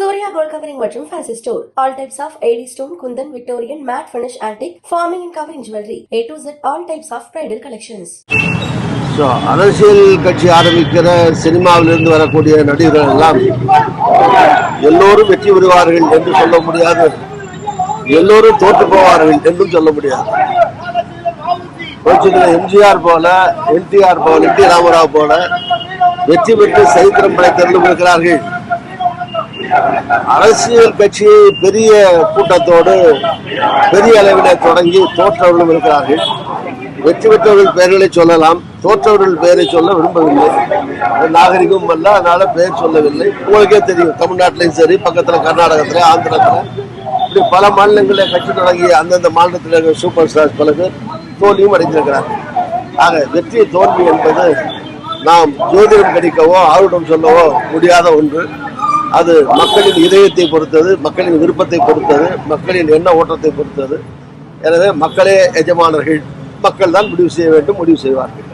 Surya gold covering மற்றும் fancy store all types of AD stone kundan Victorian matte finish antique forming and covering jewellery A to Z all types of bridal collections so அரசியல் கட்சி ஆரம்பிக்கிற சினிமாவிலிருந்து வரக்கூடிய நடிகர்கள் எல்லாம் எல்லோரும் வெற்றி பெறுவார்கள் என்று சொல்ல முடியாது. எல்லோரும் தோற்று போவார்கள் என்றும் சொல்ல முடியாது. புரட்சித்தலைவர் எம்ஜிஆர் போல என்டிஆர் போல என் டி ராமராவ் போல வெற்றி பெற்று சரித்திரம் படைத்தவர்களும் இருக்கிறார்கள். அரசியல் கட்சி பெரிய கூட்டத்தோடு பெரிய அளவில் தொடங்கி தோற்றவர்களும் இருக்கிறார்கள். வெற்றி பெற்றவர்கள் பெயர்களை சொல்லலாம். தோற்றவர்கள் பெயரை சொல்ல விரும்பவில்லை. நாகரிகமும் நாகரிகம் அல்ல அதனால பெயர் சொல்லவில்லை. உங்களுக்கே தெரியும் தமிழ்நாட்டிலையும் சரி பக்கத்தில் கர்நாடகத்தில் ஆந்திரத்தில். இப்படி பல மாநிலங்களில் கட்சி தொடங்கி அந்தந்த மாநிலத்தில் இருக்கிற சூப்பர் ஸ்டார்ஸ் பல பேர் தோல்வியும் அடைந்திருக்கிறார்கள். ஆக வெற்றி தோல்வி என்பது நாம் ஜோதிடம் கணிக்கவோ ஆர்வம் சொல்லவோ முடியாத ஒன்று. அது மக்களின் இதயத்தை பொறுத்தது மக்களின் விருப்பத்தை பொறுத்தது மக்களின் எண்ண ஓட்டத்தை பொறுத்தது. எனவே மக்களே எஜமானர்கள் மக்கள் தான் முடிவு செய்ய வேண்டும் முடிவு செய்வார்கள்.